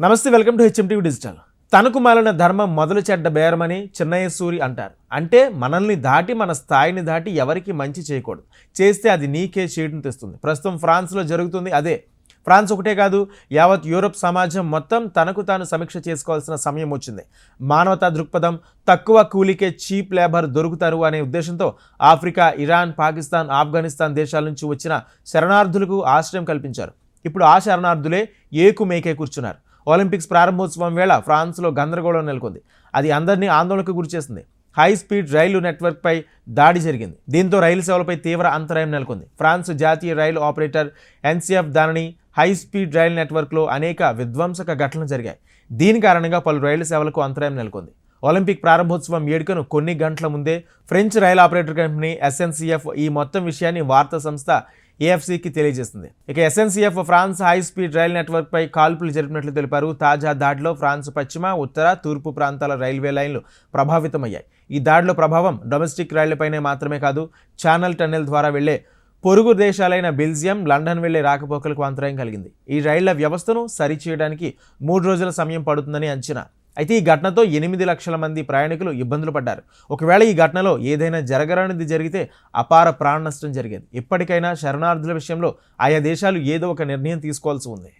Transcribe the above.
నమస్తే welcome to HMTV digital. తనకు మాలిన ధర్మం మొదలు చెడ్డ బేరమని చిన్నయ్య సూరి అంటారు. అంటే మనల్ని దాటి మన స్థాయిని దాటి ఎవరికి మంచి చేయకూడదు. చేస్తే అది నీకే చేయడం తెస్తుంది. ప్రస్తుతం ఫ్రాన్స్లో జరుగుతుంది అదే. ఫ్రాన్స్ ఒకటే కాదు యావత్ యూరప్ సమాజం మొత్తం తనకు తాను సమీక్ష చేసుకోవాల్సిన సమయం వచ్చింది. మానవతా దృక్పథం తక్కువ కూలికే చీప్ లేబర్ దొరుకుతారు అనే ఉద్దేశంతో ఆఫ్రికా ఇరాన్ పాకిస్తాన్ ఆఫ్ఘనిస్తాన్ దేశాల నుంచి వచ్చిన శరణార్థులకు ఆశ్రయం కల్పించారు. ఇప్పుడు ఆ శరణార్థులే ఏకు మేకే కూర్చున్నారు. ఒలింపిక్స్ ప్రారంభోత్సవం వేళ ఫ్రాన్స్లో గందరగోళం నెలకొంది. అది అందరినీ ఆందోళనకు గురిచేసింది హై స్పీడ్ రైలు నెట్వర్క్పై దాడి జరిగింది. దీంతో రైలు సేవలపై తీవ్ర అంతరాయం నెలకొంది. ఫ్రాన్స్ జాతీయ రైలు ఆపరేటర్ ఎన్సీఎఫ్ దానిని హై స్పీడ్ రైలు నెట్వర్క్లో అనేక విధ్వంసక ఘటనలు జరిగాయి. దీని కారణంగా పలు రైలు సేవలకు అంతరాయం నెలకొంది. ఒలింపిక్ ప్రారంభోత్సవం వేడుకను కొన్ని గంటల ముందే French rail operator company SNCF ఈ మొత్తం విషయాన్ని వార్తా సంస్థ ఏఎఫ్సికి తెలియజేసింది. ఇక SNCF France high speed rail నెట్వర్క్పై కాల్పులు జరిపినట్లు తెలిపారు. తాజా దాడిలో ఫ్రాన్స్ పశ్చిమ ఉత్తర తూర్పు ప్రాంతాల రైల్వే లైన్లు ప్రభావితమయ్యాయి. ఈ దాడిలో ప్రభావం డొమెస్టిక్ రైళ్ళపైనే మాత్రమే కాదు ఛానల్ టన్నెల్ ద్వారా వెళ్ళే పొరుగు దేశాలైన బెల్జియం లండన్ వెళ్ళే రాకపోకలకు అంతరాయం కలిగింది. ఈ రైళ్ళ వ్యవస్థను సరిచేయడానికి మూడు రోజుల సమయం పడుతుందని అంచనా. అయితే ఈ ఘటనతో ఎనిమిది లక్షల మంది ప్రయాణికులు ఇబ్బందులు పడ్డారు. ఒకవేళ ఈ ఘటనలో ఏదైనా జరగరానిది జరిగితే అపార ప్రాణ నష్టం జరిగేది. ఇప్పటికైనా శరణార్థుల విషయంలో ఆయా దేశాలు ఏదో ఒక నిర్ణయం తీసుకోవాల్సి ఉంది.